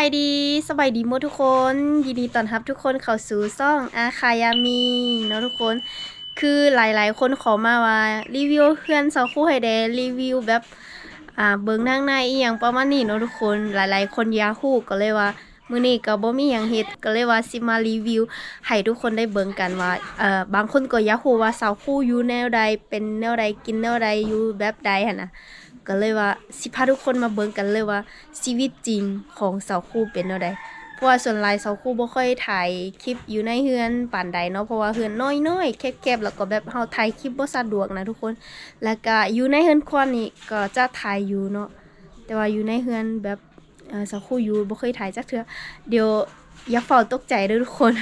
ายดีสบายดีหมดทุกคน ยินดีต้อนรับทุกคนเข้าสู่ซ่องอาคายามีเนาะทุกคน คือหลายๆ คนขอมาว่ารีวิวเพื่อนสาวคู่ให้แดรีวิวแบบอ่าเบิ่งนางในอีหยังประมาณนี้เนาะทุกคนหลายๆ คนอยากฮู้ก็เลยว่ามื้อนี้ก็บ่มีหยังเฮ็ดก็เลยว่าสิมารีวิวให้ทุกคนได้เบิ่งกันว่าเอ่อบางคนก็อยากฮู้ว่าสาวคู่อยู่แนวใดเป็นแนวใดกินแนวใดอยู่แบบใดหั่นน่ะ ก็เลยว่าสิพาทุกคนมาเบิ่งกันเลยว่าชีวิตจริงของสาวคู่เป็นแนวใดเพราะว่าส่วนหลายสาวคู่บ่ค่อยถ่ายคลิปอยู่ในเฮือนปานใดเนาะเพราะว่าเฮือนน้อยๆแคบๆแล้วก็แบบเฮาถ่ายคลิปบ่สะดวกนะทุกคน แล้วก็อยู่ในเฮือนควันนี่ก็จะถ่ายอยู่เนาะแต่ว่าอยู่ในเฮือนแบบเอ่อสาวคู่อยู่บ่เคยถ่ายจักเทื่อเดี๋ยวอย่าเฝ้าตกใจเด้อทุกคน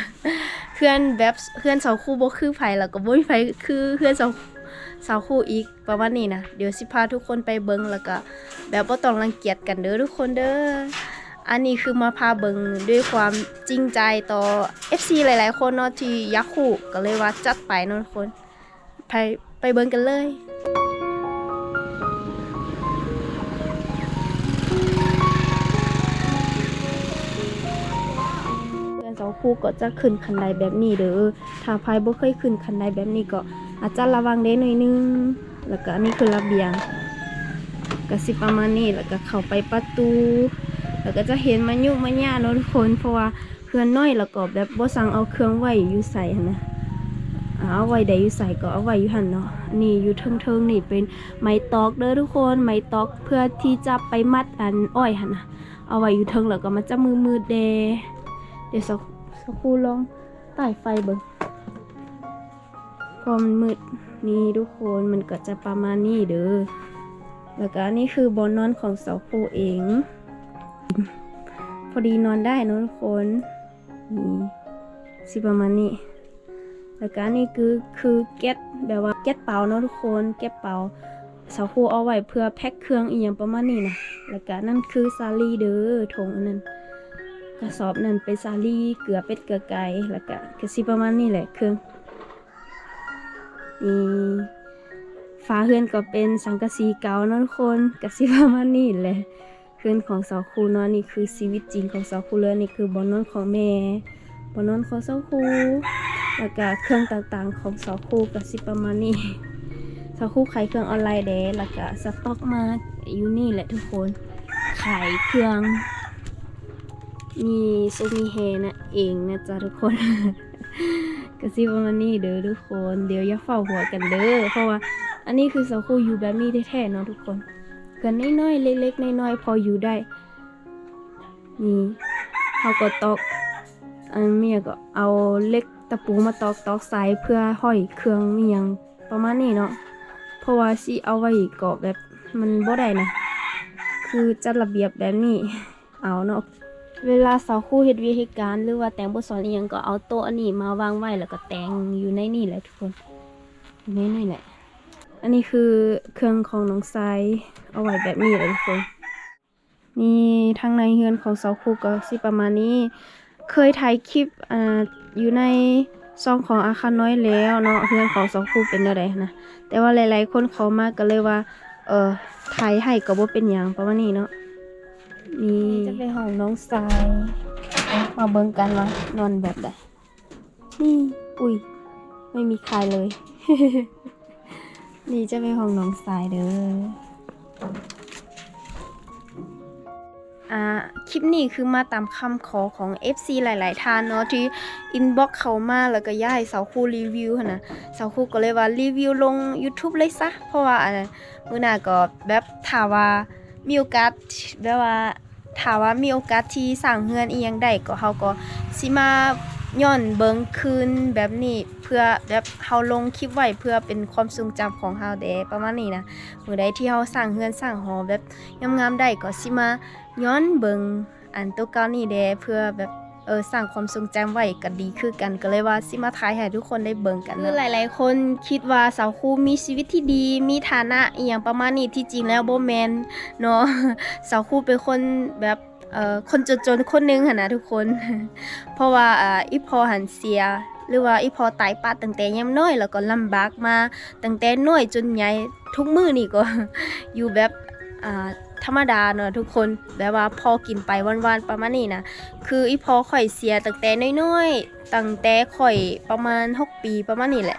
เพื่อนแบบเพื่อนสาวคู่บ่คือไผแล้วก็บ่มีไผคือเพื่อนสาว สาวคู่อีกประมาณนี้นะ เดี๋ยวสิพาทุกคนไปเบิงแล้วก็ แบบว่าต้องรังเกียจกันเด้อทุกคนเด้อ อันนี้คือมาพาเบิงด้วยความจริงใจต่อ FC หลาย ๆ คนเนาะที่ยักคู่ก็เลยว่าจัดไปเนาะทุกคน ไปไปเบิงกันเลยเดือนสองคู่ก็จะขึ้นคันไดแบบนี้เด้อถ้าพายบ่เคยขึ้นคันไดแบบนี้ก็ อาจจะระวังเด้หน่อยนึง แล้วก็อันนี้คือระเบียงก็สิประมาณนี้แล้วก็เข้าไปประตู แล้วก็จะเห็นมันยุกมันยาเนาะทุกคนเพราะว่าเพื่อนน้อยแล้วก็แบบบ่สั่งเอาเครื่องไว้อยู่ใส่นะเอาไว้ใดอยู่ใส่ก็เอาไว้อยู่หันเนาะนี่อยู่เทิงๆนี่เป็นไม้ตอกเด้อทุกคนไม้ตอกเพื่อที่จะไปมัดอันอ้อยหันนะเอาไว้อยู่เทิงแล้วก็มันจะมือมือๆแดเดี๋ยวสักสักครู่ลองต่ไฟเบิ่ง พอมันมืดนี่ทุกคนมันก็จะประมาณนี้เด้อแล้วก็อันนี่คือบอนนอนของเสาคูเอง พอดีนอนได้นอะทุกคนนี่สิประมาณนี้แล้วก็อันนี่คือคือแก๊สแบบว่าแก๊สเป่าเนอะทุกคนแก๊สเป่าเสาคูเอาไว้เพื่อแพ็คเครื่องอีกอย่างประมาณนี้นะแล้วก็นั่นคือซาลีเด้อถงอันนั้นกระสอบนั่นเป็นซาลี่เกลือเป็ดเกลือไก่แล้วก็กระซิประมาณนี้แหละเครื่อง นี่ฟ้าเฮือนก็เป็นสังกะสีเก่านาะทุกคนกระซิประมาณนี้แหละเฮือนของสาวครูเนาะนี่คือชีวิตจริงของสาวครูเลยนี่คือบอนนอนของแม่บอนนอนของสาวครูแล้วก็เครื่องต่างๆของสาวครูกระซิประมาณนี้สาวครูขายเครื่องออนไลน์เด้แล้วก็สต็อกมาอยู่นี่แหละทุกคนขายเครื่อง มีซุมีเฮนะเองนะจ๊ะทุกคน กระซิบประมาณนี้เด้อทุกคน เดี๋ยวอย่าเฝ้าหัวกันเด้อเพราะว่า อันนี้คือเสาคูอยู่แบบนี้แท้ๆเนาะทุกคนกินน้อยๆเล็กๆน้อยๆพออยู่ได้นี่เขาก็ตอกอันเมียก็เอาเล็กตะปูมาตอกตอกสายเพื่อห้อยเครื่องมียังประมาณนี้เนาะเพราะว่าสิเอาไว้กาะแบบมันบ่ได้นะคือจัดระเบียบแบบนี้เอาเนาะ เวลาสาวคู่เฮ็ดวิธีการหรือว่าแต่งบทสอนอีหยังก็เอาโต๊ะอันนี้มาวางไว้แล้วก็แต่งอยู่ในนี่แหละทุกคนอยู่ในนี่แหละ อันนี้คือเครื่องของน้องทรายเอาไว้แบบนี้เลยทุกคน นี่ทางในเฮือนของสาวคู่ก็สิประมาณนี้ เคยถ่ายคลิปอ่าอยู่ในซองของอาคารน้อยแล้วเนาะเฮือนของสาวคู่เป็นอะไรนะแต่ว่าหลายๆคนเขามากก็เลยว่า เออถ่ายให้ก็บ่เป็นหยังประมาณนี้เนาะ นี่จะเป็นห้องน้องทราย มาเบิ่งกันว่านอนแบบใดนี่ อุ้ย ไม่มีใครเลย นี่จะเป็นห้องน้องทรายเด้ออ่าคลิปนี้คือมาตามคำขอของ FC หลาย ๆท่านเนาะที่อินบ็อกเขามาแล้วก็ย้ายสาวคู่รีวิวหั่นนะสาวคู่ก็เลยว่ารีวิวลง YouTube เลยซะ เพราะว่าอ่ามื้อหน้าก็แบบถ้าว่า มีโอกาสแบบว่าถามว่ามีโอกาสที่สร้างเฮือนอีหยังได้ก็เฮาก็สิมาย้อนเบิ่งคืนแบบนี้เพื่อแบบเฮาลงคลิปไว้เพื่อเป็นความทรงจำของเฮาเด้ประมาณนี้นะมื้อใดที่เฮาสร้างเฮือนสร้างหอแบบงามๆได้ก็สิมาย้อนเบิงอันตัวเก่านี่เดเพื่อแบบ เออสร้างความทรงจำไว้ก็ดีคือกันก็เลยว่าสิมาถ่ายให้ทุกคนได้เบิ่งกันคือหลาย ๆ คนคิดว่าสาวคู่มีชีวิตที่ดี มีฐานะอีหยังประมาณนี้ที่จริงแล้วโบแมนเนาะ สาวคู่เป็นคนแบบเอ่อคนจนๆคนหนึงหันนะทุกคน เพราะว่าอ่าอีพอหันเสีย หรือว่าอีพอตายปาตั้งแต่ยังน้อยแล้วก็ลำบากมาตั้งแต่น้อยจนใหญ่ทุกมือนี่ก็ อยู่แบบอ่า ธรรมดาเนาะทุกคนแบบว่าพอกินไปวันๆประมาณนี้นะคืออีพอข่อยเสียตั้งแต่น้อยๆตั้งแต่ข่อยประมาณ 6 ปีประมาณนี้แหละ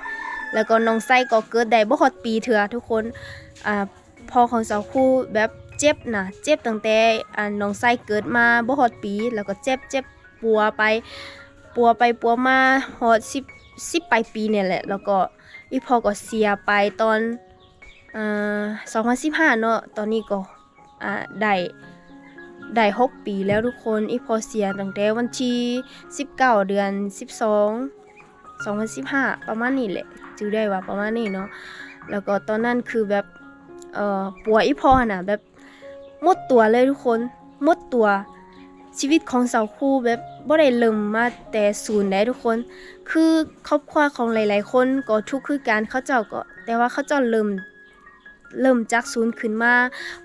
แล้วก็น้องไส้ก็เกิดได้บ่ฮอดปีเถื่อทุกคนอ่าพ่อของสาวคู่แบบเจ็บนะเจ็บตั้งแต่อ่าน้องไส้เกิดมาบ่ฮอดปี แล้วก็เจ็บเจ็บปัวไป ปัวไปปัวมาฮอด10 10ปลายปีเนี่ยแหละ แล้วก็อีพอก็เสียไปตอนอ่า2015เนาะตอนนี้ก็ อ่าได้ได้6ปีแล้วทุกคนอีพอเสียตั้งแต่วันที่19เดือน12 2015ประมาณนี้แหละจือได้ว่าประมาณนี้เนาะแล้วก็ตอนนั้นคือแบบเอ่อป่วยอีพอน่ะแบบหมดตัวเลยทุกคนหมดตัวชีวิตของสาวคู่แบบบ่ได้เริ่มมาแต่ศูนย์ได้ทุกคน คือครอบครัวของหลาย ๆ คนก็ทุกข์คือการเขาเจ้าก็ แต่ว่าเขาเจ้าเริ่ม เริ่มจากศูนย์ขึ้นมา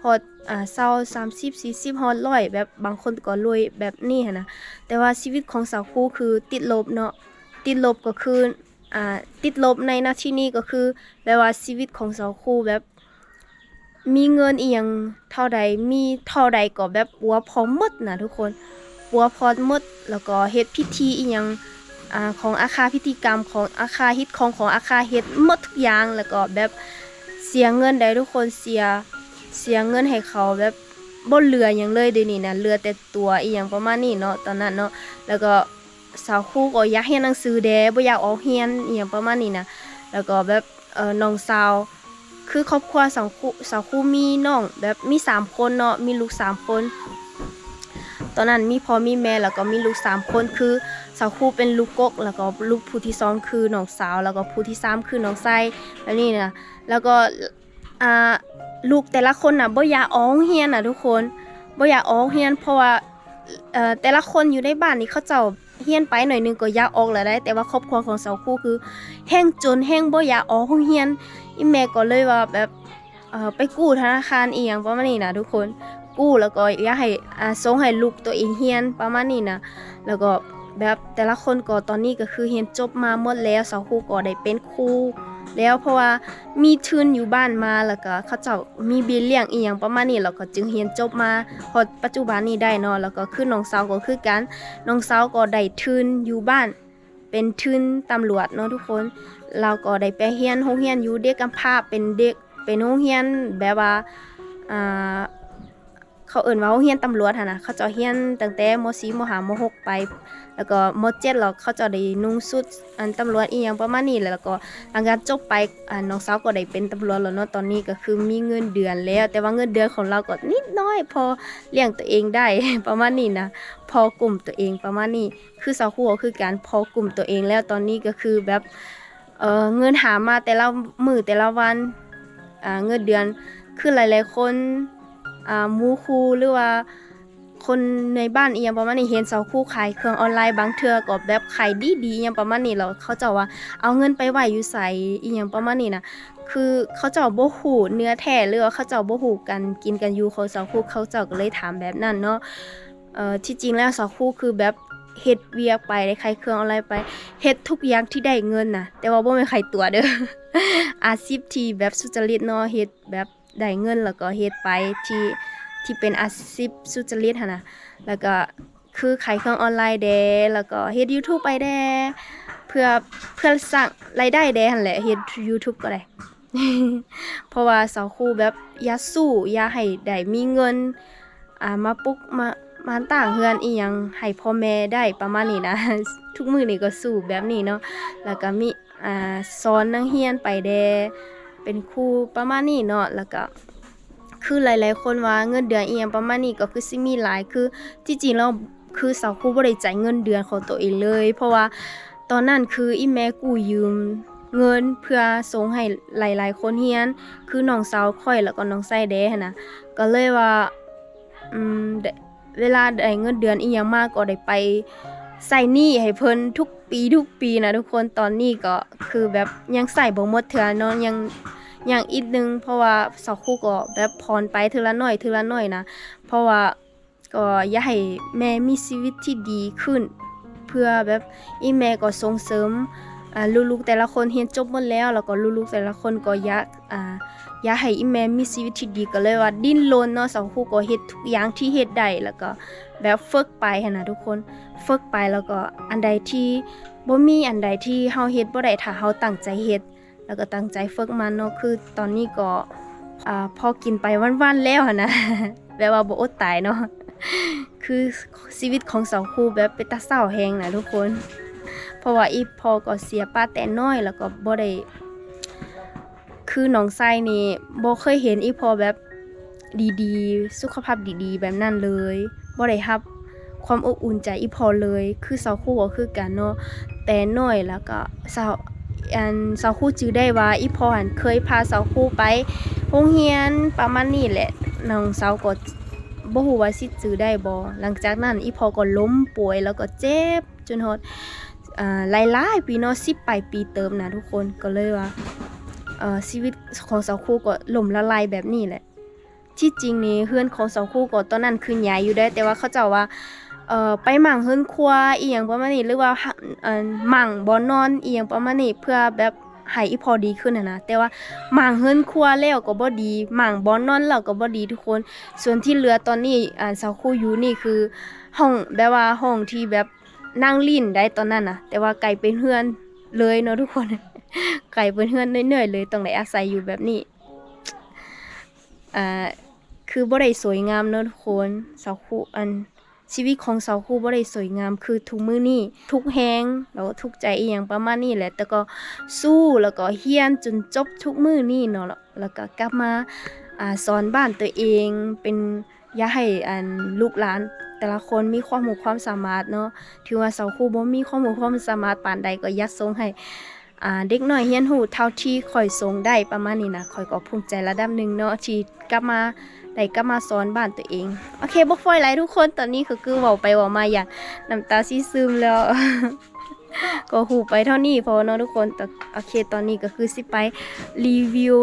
ฮอดอ่าเศร้า30 40ฮอดร้อยแบบบางคนก็รวยแบบนี้หันนะแต่ว่าชีวิตของสาวคู่คือติดลบเนาะติดลบก็คืออ่าติดลบในหน้าที่นี้ก็คือแปลว่าชีวิตของสาวคู่แบบ มีเงินอีหยังเท่าใดมีเท่าใดก็แบบปัวพร้อมหมดนะทุกคนปัวพร้อมหมด แล้วก็เฮ็ดพิธีอีหยังอ่าของอาคาพิธีกรรมของอาคาฮิตของของอาคาเฮ็ดหมดทุกอย่างแล้วก็แบบ เสียเงินได้ทุกคนเสียเสียเงินให้เขาแบบบ่เหลือหยังเลยเดี๋ยวนี้นะเหลือแต่ตัวอีหยังประมาณนี้เนาะตอนนั้นเนาะแล้วก็สาวคู่ก็อยากเรียนหนังสือแดบ่อยากออกเรียนอหย่างประมาณนี้นะแล้วก็แบบเออน้องสาวคือครอบครัวสาวคู่สาวคู่มีน้องแบบมีสามคนเนาะมีลูกสามคนตอนนั้นมีพ่อมีแม่แล้วก็มีลูกสามคนคือสาวคู่เป็นลูกกก แล้วก็ลูกผู้ที่สองคือน้องสาว แล้วก็ผู้ที่สามคือน้องไส้แบบนี้นะ แล้วก็ลูกแต่ละคนน่ะบ่อยากออกเรียนน่ะทุกคนบ่อยากออกเรียนเพราะว่าแต่ละคนอยู่ในบ้านนี่เขาเจ้าเฮียนไปหน่อยนึงก็อยากออกแล้วได้ แต่ว่าครอบครัวของสาวคู่คือ แห้งจนแห้งบ่อยากออกโรงเรียนอีแม่ก็เลยว่าแบบไปกู้ธนาคารอีหยังประมาณนี้นะทุกคนกู้แล้วก็อยากให้ส่งให้ลูกตัวเองเฮียนประมาณนี้นะแล้วก็แบบแต่ละคนก็ตอนนี้ก็คือเรียนจบมาหมดแล้วสาวคู่ก็ได้เป็นครู แล้วเพราะว่ามีทุนอยู่บ้านมาแล้วก็เขาเจ้ามีเบี้ยเลี้ยงอีหยังประมาณนี้แล้วก็จึงเรียนจบมาพอปัจจุบันนี้ได้เนาะแล้วก็คือน้องสาวก็คือกันน้องสาวก็ได้ทุนอยู่บ้าน เป็นทุนตำรวจเนาะทุกคนเราก็ได้ไปเรียนโรงเรียนอยู่เด็กกำพร้าเป็นเด็กเป็นโรงเรียนแบบว่าอ่า เขาเอิ่นว่าเรียนตำรวจหันนะเขาเจะเรียนตั้งแต่ม .4 ม .5 ม .6 ไป แล้วก็ม .7 แล้วเขาเจะได้นุ่งชุดอันตำรวจอีหยังประมาณนี้แล้วก็หลังจากจบไปอ่าน้องสาวก็ได้เป็นตำรวจแล้วเนาะตอนนี้ก็คือมีเงินเดือนแล้ว แต่ว่าเงินเดือนของเราก็นิดน้อย พอเลี้ยงตัวเองได้ประมาณนี้นะพอกลุ่มตัวเองประมาณนี้ คือสาวคู่ก็คือการพอกลุ่มตัวเองแล้วตอนนี้ก็คือแบบเออเงินหามาแต่ละมือแต่ละวันอ่าเงินเดือนคือหลายๆคน อ่ามูคูหรือว่าคนในบ้านเอียงประมาณนี้เห็นสาวคู่ขายเครื่องออนไลน์บางเทือก็แบบขายดีๆอียังประมาณนี้แล้วเขาเจะว่าเอาเงินไปไหวอยู่ไสอีหยังประมาณนี้นะคือเขาเจ้าบ่ฮู้เนื้อแท้หรือว่าเขาเจ้าบ่ฮู้กันกินกันอยู่ของสาวคู่เขาเจ้าก็เลยถามแบบนั้นเนาะเอ่อที่จริงแล้วสาวคู่คือแบบเฮ็ดเวียกไปได้ขายเครื่องออนไลน์ไปเฮ็ดทุกอย่างที่ได้เงินน่ะแต่ว่าบ่ม่นใครตัวเด้ออาชีพที่แบบสุจริตเนาะเฮ็ดแบบ ได้เงินแล้วก็เฮ็ดไปที่ที่เป็นอาชีพสุจริตหั่นน่ะแล้วก็คือขายเครื่องออนไลน์แดแล้วก็เฮ็ด YouTube ไปแดเพื่อเพื่อสร้างรายได้แดหั่นแหละเฮ็ด YouTube ก็ได้ เพราะว่าสาวคู่แบบอย่าสู้อย่าให้ได้มีเงินอ่ามาปลุกมามาต่างเฮือนอีหยังให้พ่อแม่ได้ประมาณนี้นะ ทุกมื้อนี่ก็สู้แบบนี้เนาะแล้วก็มีอ่าสอนนักเรียนไปแด เป็นครูประมาณนี้เนาะแล้วก็คือหลาย ๆ คนว่าเงินเดือนเอียงประมาณนี้ก็คือสิมีหลายคือที่จริงแล้วคือสาวครูบ่ได้จ่ายเงินเดือนของตัวเองเลย เพราะว่าตอนนั้นคืออีแม่กู้ยืมเงินเพื่อส่งให้หลาย ๆ คนเรียน คือน้องสาวข่อยแล้วก็น้องไส้แดหั้นะก็เลยว่าอืมเวลาได้เงินเดือนอีหยังมากก็ได้ไปใส่หนี้ให้เพิ่นทุก ปีทุกปีนะทุกคนตอนนี้ก็คือแบบยังใส่บ่หมดเทื่อเนาะยังยังอีกนึง เพราะว่าสาคู่ก็แบบพรไปเทื่อละน้อยเทื่อละน้อยนะ เพราะว่าก็อยากให้แม่มีชีวิตที่ดีขึ้น เพื่อแบบอีแม่ก็ส่งเสริมลูกๆแต่ละคนเรียนจบหมดแล้ว แล้วก็ลูกๆแต่ละคนก็อยากอ่า อยากให้อีแม่มีชีวิตที่ดีก็เลยว่าดิ้นรนเนาะสาวคู่ก็เฮ็ดทุกอย่างที่เฮ็ดได้แล้วก็แบบฝึกไปหนะทุกคนฝึกไปแล้วก็อันใดที่บ่มีอันใดที่เฮาเฮ็ดบ่ได้ถ้าเฮาตั้งใจเฮ็ดแล้วก็ตั้งใจฝึกมันเนาะคือตอนนี้ก็อ่าพอกินไปวันๆแล้วนะแบบว่าบ่อดตายเนาะคือชีวิตของสาวคู่แบบเป็นตาเศร้าแฮงนะทุกคน เพราะว่าอีพอก็เสียป้าแต่น้อยแล้วก็บ่ได้ คือน้องไส้นี่บ่เคยเห็นอีพอแบบดีๆ สุขภาพดีๆ แบบนั้นเลยบ่ได้รับความอบอุ่นใจอีพอเลย คือสาวคู่ก็คือกันเนาะแต่น้อยแล้วก็สาวอันสาวคู่จื้อได้ว่าอีพอหันเคยพาสาวคู่ไปโรงเรียนประมาณนี้แหละน้องสาวก็บ่ฮู้ว่าสิจื้อได้บ่หลังจากนั้นอีพอก็ล้มป่วยแล้วก็เจ็บจนฮอดอ่าหลายๆปีเนาะ10ปลายปีเติมนะทุกคนก็เลยว่า เอ่อชีวิตของสาวคู่ก็ล่มละลายแบบนี้แหละ ที่จริงนี่เฮือนของสาวคู่ก็ตอนนั้นคืนย้ายอยู่ได้ แต่ว่าเขาเจ้าว่าเอ่อไปหมั่งเฮือนครัวอีหยังประมาณนี้หรือว่าเอ่อหมั่งบ่นอนอีหยังประมาณนี้เพื่อแบบให้อีพอดีขึ้นนะนะแต่ว่าหมั่งเฮือนครัวแล้วก็บ่ดีหมั่งบ่นอนแล้วก็บ่ดีทุกคน ส่วนที่เหลือตอนนี้อ่าสาวคู่อยู่นี่คือห้องแบบว่าห้องที่แบบนั่งลิ้นได้ตอนนั้นนะแต่ว่าไกลเป็นเฮือนเลยเนาะทุกคน ไก่เป็นเฮือนเหนื่อยๆเลยต้องได้อาศัยอยู่แบบนี้อ่าคือบ่ได้สวยงามเนาะทุกคนสาวคู่อันชีวิตของสาวคู่บ่ได้สวยงามคือทุกมือนี้ทุกแฮงแล้วทุกใจอีหยังประมาณนี้แหละ แต่ก็สู้แล้วก็เฮียนจนจบทุกมือนี้เนาะแล้วก็กลับมาอ่าสอนบ้านตัวเองเป็นอย่าให้อันลูกหลาน แต่ละคนมีความรู้ความสามารถเนาะถือว่าสาวคู่บ่มีความรู้ความสามารถปานใดก็ยัดส่งให้ อ่าเด็กน้อยเฮียนหูเท่าที่ข่อยทรงได้ประมาณนี้นะข่อยก็ภูมิใจระดับหนึ่งเนาะที่กลับมาได้กลับมาสอนบ้านตัวเอง โอเคบ่ฟอยไรทุกคนตอนนี้คือคือเว้าไปเว้ามาอย่างน้ำตาซีซึมแล้วก็หูไปเท่านี้พอเนาะทุกคนแต่โอเคตอนนี้ก็คือสิไปรีวิว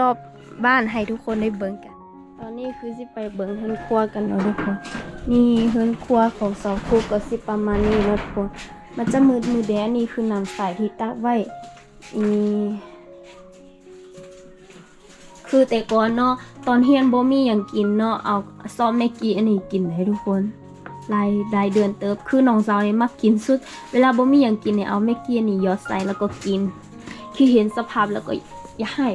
รอบๆบ้านให้ทุกคนได้เบิ่งกัน ตอนนี้คือสิไปเบิ่งเฮือนครัวกันเนาะทุกคน นี่เฮือนครัวของสาวคู่ก็สิประมาณนี้เนาะทุกคน มันจะมืดมือแดงนี่คือน้ำใสที่ตักไว้อีคือแต่ก่อนเนาะตอนเฮียนบ่มีหยังกินเนาะเอาซอมแม่กีอันนี้กินให้ทุกคนรายรายเดือนเติบคือน้องสาวนี่มักกินสุด เวลาบ่มีหยังกินเนี่ยเอาแม่กีอันนี่ยอดใส่แล้วก็กิน คือเห็นสภาพแล้วก็อยากให้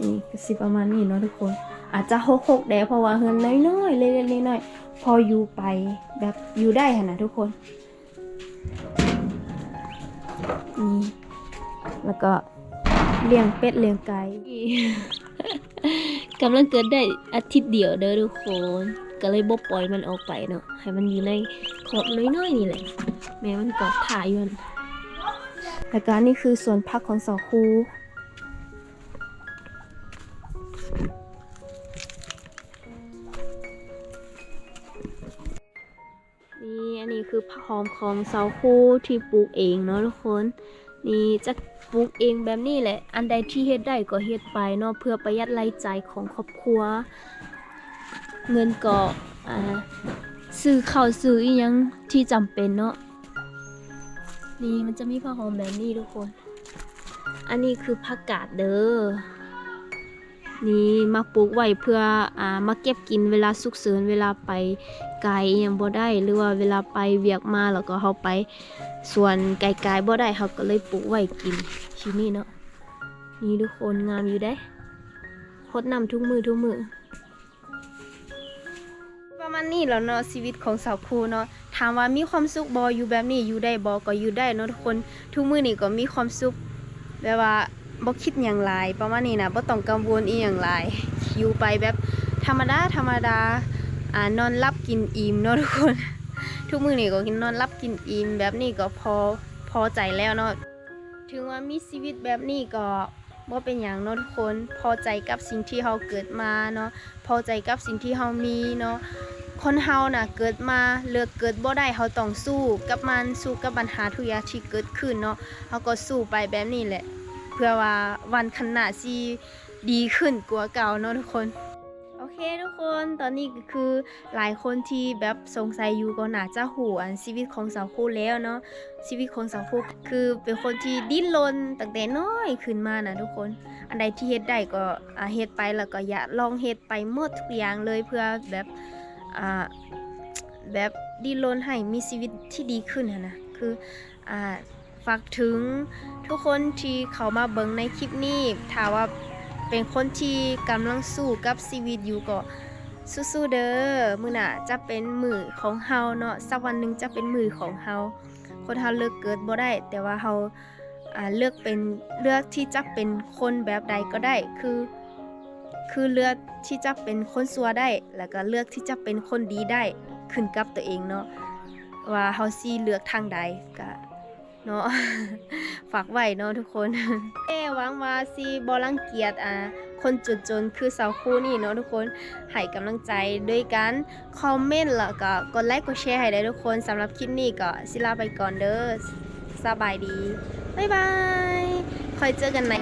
นี่ก็สิประมาณนี้เนาะทุกคน อาจจะหกหกแดเพราะว่าเฮือนน้อยๆเล็กๆน้อยๆ พออยู่ไปแบบอยู่ได้ค่ะนะทุกคน นี่ แล้วก็เลี้ยงเป็ดเลี้ยงไก่กำลังเกิดได้อาทิตย์เดียวเด้อทุกคน ก็เลยบ่ปล่อยมันออกไปเนาะให้มันอยู่ในขอบน้อยๆนี่แหละ แม่มันก็ถ่ายอยู่นั่นแล้วก็นี่คือส่วนพักของสาวคู คือผักหอมของเสาคู่ที่ปลูกเองเนาะทุกคน นี่จะปลูกเองแบบนี้แหละ อันใดที่เฮ็ดได้ก็เฮ็ดไปเนาะเพื่อประหยัดรายจ่ายของครอบครัว เงินก็อ่าซื้อข้าวซื้ออีหยังที่จำเป็นเนาะนี่มันจะมีผักหอมแบบนี้ทุกคน อันนี้คือผักกาดเด้อ นี่มาปลูกไว้เพื่ออ่ามาเก็บกินเวลาสุกเสริญเวลาไป ไกลยังบ่ได้หรือว่าเวลาไปเวียกมาแล้วก็เฮาไปส่วนไกลๆบ่ได้เฮาก็เลยปลูกไว้กินชิ้นนี้เนาะนี่ทุกคนงามอยู่ได้พดน้ำทุกมือทุกมือประมาณนี้แล้วเนาะชีวิตของสาวครูเนาะถามว่ามีความสุขบ่อยู่แบบนี้อยู่ได้บ่ก็อยู่ได้เนาะทุกคนทุกมือนี้ก็มีความสุขแบบว่าบ่คิดหยังหลายประมาณนี้นะบ่ต้องกังวลอีหยังหลายอยู่ไปแบบธรรมดาธรรมดาอ่านอนรับ กินอิ่มเนาะทุกคน ทุกมื้อนี้ก็กินนอนรับกินอิ่มแบบนี้ก็พอพอใจแล้วเนาะถึงว่ามีชีวิตแบบนี้ก็บ่เป็นหยังเนาะทุกคนพอใจกับสิ่งที่เฮาเกิดมาเนาะพอใจกับสิ่งที่เฮามีเนาะคนเฮาน่ะเกิดมาเลือกเกิดบ่ได้เฮาต้องสู้กับมันสู้กับปัญหาทุกอย่างที่เกิดขึ้นเนาะเฮาก็สู้ไปแบบนี้แหละ เพื่อว่าวันข้างหน้าสิดีขึ้นกว่าเก่าเนาะทุกคน เคเคทุกคนตอนนี้ก็คือหลายคนที่แบบสงสัยอยู่ก็น่าจะหูอันชีวิตของสาวคู่แล้วเนาะชีวิตของสาวคู่คือเป็นคนที่ดิ้นรนตั้งแต่น้อยขึ้นมานะทุกคน อันใดที่เฮ็ดได้ก็เฮ็ดไปแล้วก็อย่าลองเฮ็ดไปหมดทุกอย่างเลยเพื่อแบบอ่าแบบดิ้นรนให้มีชีวิตที่ดีขึ้นนนะคืออ่าฝากถึงทุกคนที่เขามาเบิ่งในคลิปนี้ถ้าว่า เป็นคนที่กำลังสู้กับชีวิตอยู่ก็สู้ๆเด้อมือหน่ะจะเป็นมือของเฮาเนาะสักวันหนึ่งจะเป็นมือของเฮาคนเฮาเลือกเกิดบ่ได้ แต่ว่าเฮาเลือกเป็นเลือกที่จะเป็นคนแบบใดก็ได้คือ คือเลือกที่จะเป็นคนซัวได้ แล้วก็เลือกที่จะเป็นคนดีได้ขึ้นกับตัวเองเนาะว่าเฮาสิเลือกทางใดก็ เนาะฝากไว้เนาะทุกคนเอ้หวังว่าสิบ่รังเกียจอ่าคนจนๆคือสาวคู่นี่เนาะทุกคนให้กำลังใจด้วยการคอมเมนต์แล้วก็กดไลค์กดแชร์ให้ได้ทุกคนสำหรับคลิปนี้ก็สิลาไปก่อนเด้อสบายดี บ๊ายบายค่อยเจอกันใหม่